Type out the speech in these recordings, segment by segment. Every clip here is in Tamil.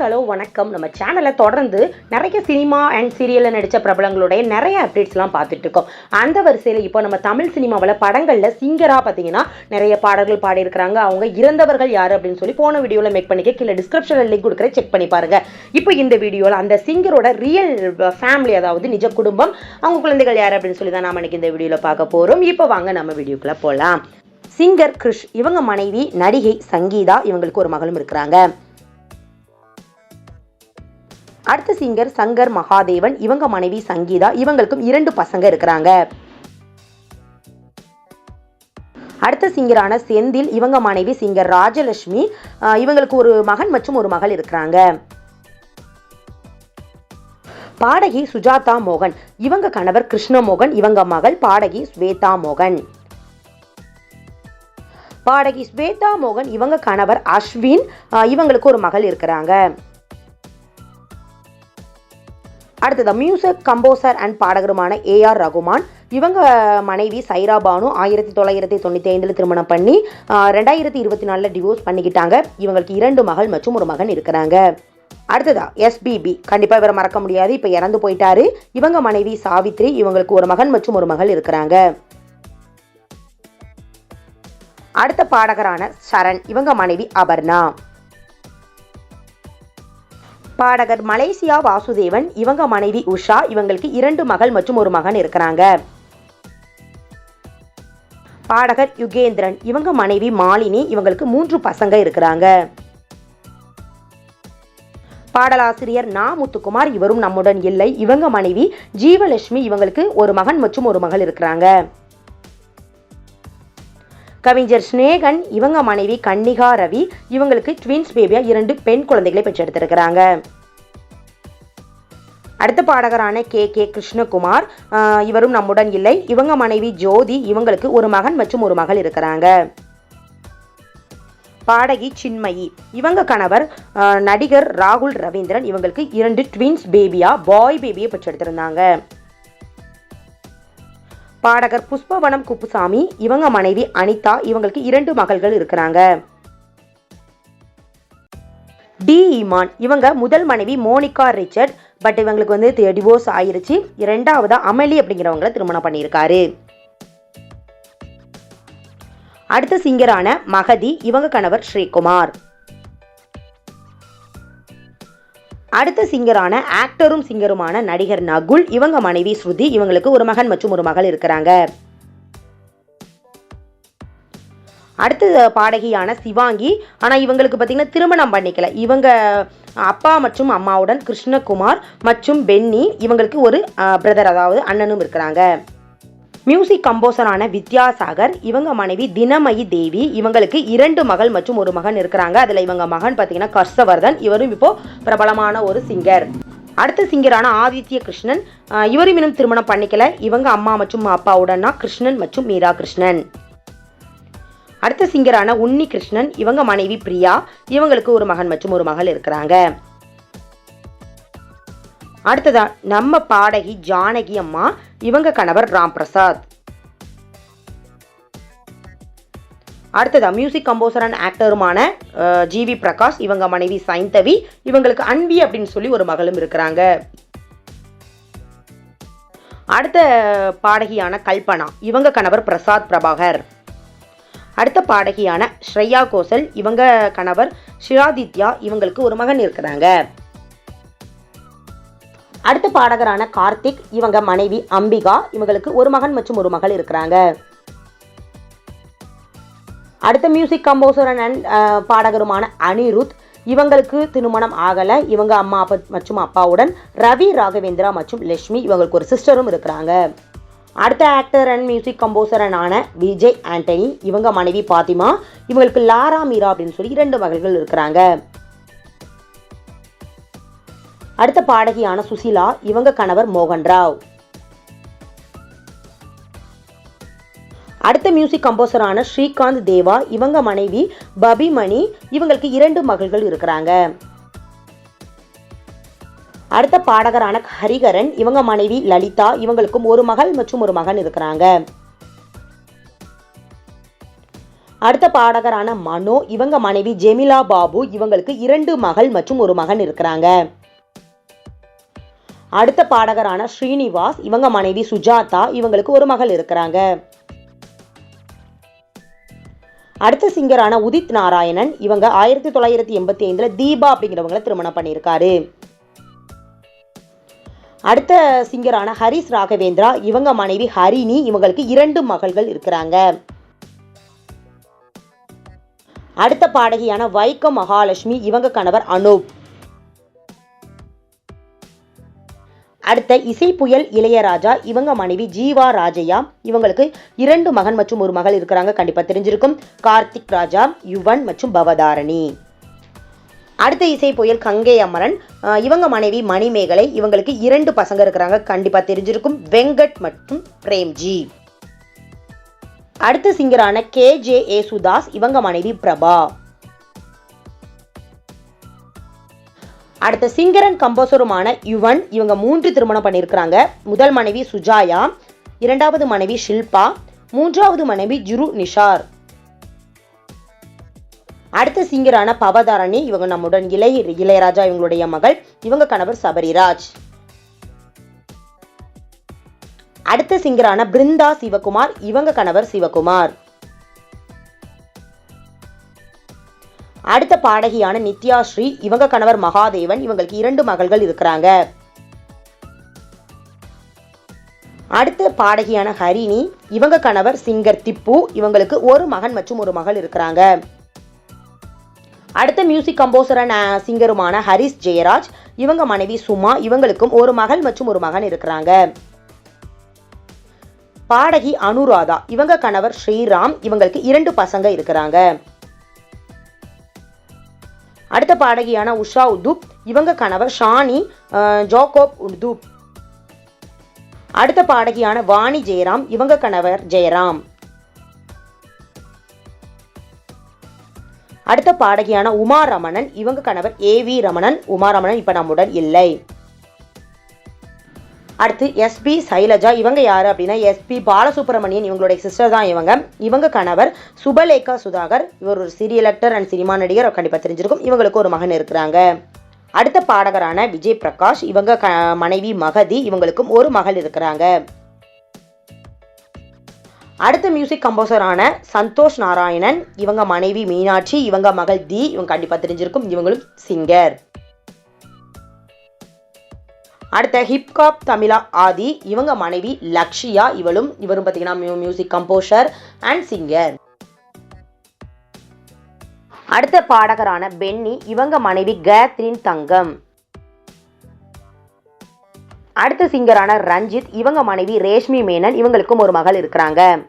ஹலோ வணக்கம். நம்ம சேனலை தொடர்ந்து நிறைய சினிமா அண்ட் சீரியலில் நடித்த பிரபலங்களுடைய நிறைய அப்டேட்ஸ்லாம் பார்த்துட்டு இருக்கோம். அந்த வரிசையில் இப்போ நம்ம தமிழ் சினிமாவில் படங்களில் சிங்கராக பார்த்தீங்கன்னா நிறைய பாடல்கள் பாடியிருக்கிறாங்க. அவங்க இறந்தவர்கள் யார் அப்படின்னு சொல்லி போன வீடியோவில் மேக் பண்ணிக்க கீழே டிஸ்கிரிப்ஷனில் லிங்க் கொடுக்குற செக் பண்ணி பாருங்க. இப்போ இந்த வீடியோவில் அந்த சிங்கரோட ரியல் ஃபேமிலி அதாவது நிஜ குடும்பம் அவங்க குழந்தைகள் யார் அப்படின்னு சொல்லி தான் நாம இன்னைக்கு இந்த வீடியோவில் பார்க்க போகிறோம் இப்போ வாங்க நம்ம வீடியோக்குள்ளே போகலாம் சிங்கர் கிருஷ் இவங்க மனைவி நடிகை சங்கீதா இவங்களுக்கு ஒரு மகளும் இருக்கிறாங்க. அடுத்த சிங்கர் சங்கர் மகாதேவன் இவங்க மனைவி சங்கீதா இவங்களுக்கும் இரண்டு பசங்க இருக்கிறாங்க. அடுத்த சிங்கரான செந்தில் இவங்க மனைவி சிங்கர் ராஜலட்சுமி இவங்களுக்கு ஒரு மகன் மற்றும் ஒரு மகள் இருக்கிறாங்க. பாடகி சுஜாதா மோகன் இவங்க கணவர் கிருஷ்ணமோகன் இவங்க மகள் பாடகி ஸ்வேதா மோகன். பாடகி ஸ்வேதா மோகன் இவங்க கணவர் அஸ்வின் இவங்களுக்கு ஒரு மகள் இருக்கிறாங்க. அடுத்தது மியூசிக் கம்போசர் அண்ட் பாடகருமான ஏஆர் ரகுமான். இவங்க மனைவி சைரா பானு ஆயிரத்தி தொள்ளாயிரத்தி தொண்ணூற்றி ஐந்தில் திருமணம் பண்ணி ரெண்டாயிரத்தி இருபத்தி நாலில் டிவோர்ஸ் பண்ணிக்கிட்டாங்க. இவங்களுக்கு இரண்டு மகள் மற்றும் ஒரு மகன் இருக்கிறாங்க. அடுத்ததா எஸ்பிபி கண்டிப்பாக இவரை மறக்க முடியாது. இப்போ இறந்து போயிட்டாரு. இவங்க மனைவி சாவித்ரி இவங்களுக்கு ஒரு மகன் மற்றும் ஒரு மகள் இருக்கிறாங்க. அடுத்த பாடகரான சரண் இவங்க மனைவி அபர்ணா. பாடகர் மலேசியா வாசுதேவன் இவங்க மனைவி உஷா இவங்களுக்கு இரண்டு மகள் மற்றும் ஒரு மகன் இருக்கிறாங்க. பாடகர் யுகேந்திரன் இவங்க மனைவி மாலினி இவங்களுக்கு மூன்று பசங்க இருக்கிறாங்க. பாடலாசிரியர் நா முத்துக்குமார் இவரும் நம்முடன் இல்லை. இவங்க மனைவி ஜீவலட்சுமி இவங்களுக்கு ஒரு மகன் மற்றும் ஒரு மகள் இருக்கிறாங்க. கவிஞர் ஸ்னேகன் இவங்க மனைவி கன்னிகா ரவி இவங்களுக்கு ட்வின்ஸ் பேபியா இரண்டு பெண் குழந்தைகளை பெற்றெடுத்திருக்கிறாங்க. அடுத்த பாடகரான கே. கே. கிருஷ்ணகுமார் இவரும் நம்முடன் இல்லை. இவங்க மனைவி ஜோதி இவங்களுக்கு ஒரு மகன் மற்றும் ஒரு மகள் இருக்கிறாங்க. பாடகி சின்மயி இவங்க கணவர் நடிகர் ராகுல் ரவீந்திரன் இவங்களுக்கு இரண்டு ட்வின்ஸ் பேபியா பாய் பேபியை பெற்றெடுத்திருந்தாங்க. பாடகர் புஷ்பவனம் குப்புசாமி இவங்க மனைவி அனிதா இவங்களுக்கு இரண்டு மகள்கள் இருக்கிறாங்க. டி. ஈமான் இவங்க முதல் மனைவி மோனிகா ரிச்சர்ட் பட் இவங்களுக்கு வந்து டிவோர்ஸ் ஆயிருச்சு. இரண்டாவது அமளி அப்படிங்கிறவங்கள திருமணம் பண்ணியிருக்காரு. அடுத்த சிங்கரான மகதி இவங்க கணவர் ஸ்ரீகுமார். அடுத்த சிங்கரான ஆக்டரும் சிங்கருமான நடிகர் நகுல் இவங்க மனைவி ஸ்ருதி இவங்களுக்கு ஒரு மகன் மற்றும் ஒரு மகள் இருக்கிறாங்க. அடுத்த பாடகியான சிவாங்கி ஆனால் இவங்களுக்கு பார்த்தீங்கன்னா திருமணம் பண்ணிக்கல. இவங்க அப்பா மற்றும் அம்மாவுடன் கிருஷ்ணகுமார் மற்றும் பென்னி இவங்களுக்கு ஒரு பிரதர் அதாவது அண்ணனும் இருக்கிறாங்க. மியூசிக் கம்போசரான வித்யாசாகர் இவங்க மனைவி தினமயி தேவி இவங்களுக்கு இரண்டு மகள் மற்றும் ஒரு மகன் இருக்கிறாங்க. அதில் இவங்க மகன் பார்த்தீங்கன்னா கர்ஷவர்தன். இவரும் இப்போ பிரபலமான ஒரு சிங்கர் அடுத்த சிங்கரான ஆதித்ய கிருஷ்ணன். இவரும் இன்னும் திருமணம் பண்ணிக்கல. இவங்க அம்மா மற்றும் அப்பாவுடனா கிருஷ்ணன் மற்றும் மீரா கிருஷ்ணன். அடுத்த சிங்கரான உன்னி கிருஷ்ணன். இவங்க மனைவி பிரியா. இவங்களுக்கு ஒரு மகன் மற்றும் ஒரு மகள் இருக்கிறாங்க. அடுத்ததா நம்ம பாடகி ஜானகி அம்மா இவங்க கணவர் ராம் பிரசாத் அடுத்ததா மியூசிக் கம்போசர் அண்ட் ஆக்டருமான ஜிவி பிரகாஷ் இவங்க மனைவி சைந்தவி இவங்களுக்கு அன்பி அப்படின்னு சொல்லி ஒரு மகளும் இருக்கிறாங்க. அடுத்த பாடகியான கல்பனா இவங்க கணவர் பிரசாத் பிரபாகர். அடுத்த பாடகியான ஸ்ரேயா கோசல் இவங்க கணவர் ஷிராதித்யா இவங்களுக்கு ஒரு மகன் இருக்கிறாங்க. அடுத்த பாடகரான கார்த்திக் இவங்க மனைவி அம்பிகா இவங்களுக்கு ஒரு மகன் மற்றும் ஒரு மகள் இருக்கிறாங்க. அடுத்த மியூசிக் கம்போசர் அண்ட் பாடகருமான அனிருத் இவங்களுக்கு திருமணம் ஆகலை. இவங்க அம்மா அப்பா மற்றும் அப்பாவுடன் ரவி ராகவேந்திரா மற்றும் லட்சுமி இவங்களுக்கு ஒரு சிஸ்டரும் இருக்கிறாங்க. அடுத்த ஆக்டர் அண்ட் மியூசிக் கம்போசரனான விஜய் ஆண்டனி இவங்க மனைவி பாத்திமா இவங்களுக்கு லாரா மீரா அப்படின்னு சொல்லி இரண்டு மகள்கள் இருக்கிறாங்க. அடுத்த பாடகியான சுசிலா இவங்க கணவர் மோகன் ராவ். அடுத்த மியூசிக் கம்போசரான ஸ்ரீகாந்த் தேவா இவங்க மனைவி பபிமணி இவங்களுக்கு இரண்டு மகள்கள் இருக்கிறாங்க. அடுத்த பாடகரான ஹரிகரன் இவங்க மனைவி லலிதா இவங்களுக்கும் ஒரு மகள் மற்றும் ஒரு மகன் இருக்கிறாங்க. அடுத்த பாடகரான மனோ இவங்க மனைவி ஜெமிலா பாபு இவங்களுக்கு இரண்டு மகள் மற்றும் ஒரு மகன் இருக்கிறாங்க. அடுத்த பாடகரான ஸ்ரீனிவாஸ் இவங்க மனைவி சுஜாதா இவங்களுக்கு ஒரு மகள் இருக்கிறாங்க. அடுத்த சிங்கரான உதித் நாராயணன் இவங்க ஆயிரத்தி தொள்ளாயிரத்தி எண்பத்தி ஐந்தில் தீபா அப்படிங்கிறவங்களை திருமணம் பண்ணியிருக்காரு. அடுத்த சிங்கரான ஹரிஸ் ராகவேந்திரா இவங்க மனைவி ஹரிணி இவங்களுக்கு இரண்டு மகள்கள் இருக்கிறாங்க. அடுத்த பாடகியான வைக்கம் மகாலட்சுமி இவங்க கணவர் அனூப். அடுத்த இசை புயல் இளையராஜா இவங்க மனைவி ஜீவா ராஜையா இவங்களுக்கு இரண்டு மகன் மற்றும் ஒரு மகள் இருக்கிறாங்க கண்டிப்பா தெரிஞ்சிருக்கும். கார்த்திக் ராஜா யுவன் மற்றும் பவதாரணி. அடுத்த இசை புயல் கங்கை அமரன். இவங்க மனைவி மணிமேகலை இவங்களுக்கு இரண்டு பசங்க இருக்கிறாங்க கண்டிப்பா தெரிஞ்சிருக்கும். வெங்கட் மற்றும் பிரேம்ஜி. அடுத்த சிங்கரான கே ஜே ஏசுதாஸ் இவங்க மனைவி பிரபா. அடுத்த சிங்கரன் கம்போசருமான யுவன் இவங்க மூன்று திருமணம் பண்ணியிருக்கிறாங்க. முதல் மனைவி சுஜாயா இரண்டாவது மனைவி ஷில்பா மூன்றாவது மனைவி ஜுரு நிஷார். அடுத்த சிங்கரான பவதாரணி இவங்க நம்முடன் இளைய இளையராஜா இவங்களுடைய மகள் இவங்க கணவர் சபரிராஜ். அடுத்த சிங்கரான பிருந்தா சிவகுமார் இவங்க கணவர் சிவகுமார். அடுத்த பாடகியான நித்யா ஸ்ரீ இவங்க கணவர் மகாதேவன் இவங்களுக்கு இரண்டு மகள்கள் இருக்கிறாங்க. அடுத்த பாடகியான ஹரிணி இவங்க கணவர் சிங்கர் திப்பு இவங்களுக்கு ஒரு மகன் மற்றும் ஒரு மகள் இருக்கிறாங்க. அடுத்த மியூசிக் கம்போசரான சிங்கருமான ஹரிஸ் ஜெயராஜ் இவங்க மனைவி சுமா இவங்களுக்கும் ஒரு மகள் மற்றும் ஒரு மகன் இருக்கிறாங்க. பாடகி அனுராதா இவங்க கணவர் ஸ்ரீராம் இவங்களுக்கு இரண்டு பசங்க இருக்கிறாங்க. அடுத்த பாடகியான உஷா உதூப் இவங்க கணவர் ஷானி ஜோகோப் உதூப் அடுத்த பாடகியான வாணி ஜெயராம் இவங்க கணவர் ஜெயராம். அடுத்த பாடகியான உமா ரமணன் இவங்க கணவர் ஏ வி ரமணன். உமா ரமணன் இப்ப நம்முடன் இல்லை. அடுத்து எஸ்பி சைலஜா. இவங்க யார் அப்படின்னா எஸ்பி பாலசுப்ரமணியன். இவங்களுடைய சிஸ்டர் தான் இவங்க. இவங்க கணவர் சுபலேகா சுதாகர். இவர் ஒரு சீரியல் ஆக்டர் அண்ட் சினிமா நடிகர். கண்டிப்பாக தெரிஞ்சிருக்கும். இவங்களுக்கு ஒரு மகன் இருக்கிறாங்க. அடுத்த பாடகரான விஜய் பிரகாஷ். இவங்க க மனைவி மகதி. இவங்களுக்கும் ஒரு மகள் இருக்கிறாங்க. அடுத்த மியூசிக் கம்போசரான சந்தோஷ் நாராயணன். இவங்க மனைவி மீனாட்சி. இவங்க மகள் தி. இவங்க கண்டிப்பாக தெரிஞ்சிருக்கும். இவங்களும் சிங்கர் அடுத்த ஹிப்காப் தமிழா ஆதி இவங்க மனைவி லக்ஷியா இவளும் இவரும் பார்த்தீங்கன்னா மியூ மியூசிக் கம்போஷர் அண்ட் சிங்கர் அடுத்த பாடகரான பென்னி இவங்க மனைவி கேத்ரின் தங்கம். அடுத்த சிங்கரான ரஞ்சித் இவங்க மனைவி ரேஷ்மி மேனன் இவங்களுக்கும் ஒரு மகள் இருக்கிறாங்க.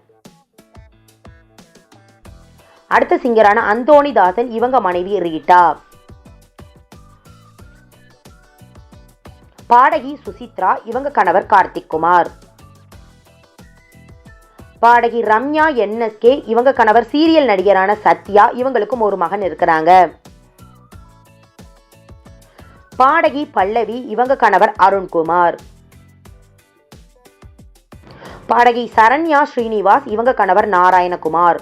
அடுத்த சிங்கரான அந்தோணி தாசன் இவங்க மனைவி ரீட்டா. பாடகி சுசித்ரா இவங்க கணவர் கார்த்திக் குமார் பாடகி ரம்யா என்எஸ்கே இவங்க கணவர் சீரியல் நடிகரான சத்யா இவங்களுக்கும் ஒரு மகன் இருக்கிறாங்க. பாடகி பல்லவி இவங்க கணவர் அருண்குமார். பாடகி சரண்யா ஸ்ரீனிவாஸ் இவங்க கணவர் நாராயணகுமார்.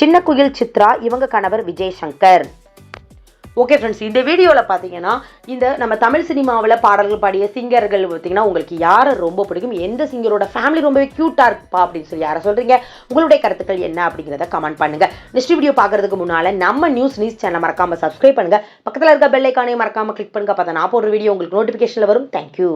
சின்ன குயில் சித்ரா இவங்க கணவர் விஜய் சங்கர். ஓகே ஃப்ரெண்ட்ஸ் இந்த வீடியோவில் பார்த்தீங்கன்னா இந்த நம்ம தமிழ் சினிமாவில் பாடல்கள் பாடிய சிங்கர்கள் பார்த்தீங்கன்னா உங்களுக்கு யாரை ரொம்ப பிடிக்கும்? எந்த சிங்கரோட ஃபேமிலி ரொம்பவே க்யூட்டாக இருப்பா அப்படின்னு சொல்லி யாரை சொல்கிறீங்க உங்களுடைய கருத்துக்கள் என்ன அப்படிங்கிறத கமெண்ட் பண்ணுங்க. நெக்ஸ்ட் வீடியோ பார்க்கறதுக்கு முன்னால் நம்ம நியூஸ் நியூஸ் சேனல் மறக்காமல் சப்ஸ்கிரைப் பண்ணுங்க. பக்கத்தில் இருக்க பெல்லைக்கானே மறக்காமல் கிளிக் பண்ணுங்க. பார்த்தா நான் போடுற வீடியோ உங்களுக்கு நோட்டிஃபிகேஷனில் வரும். தேங்க்யூ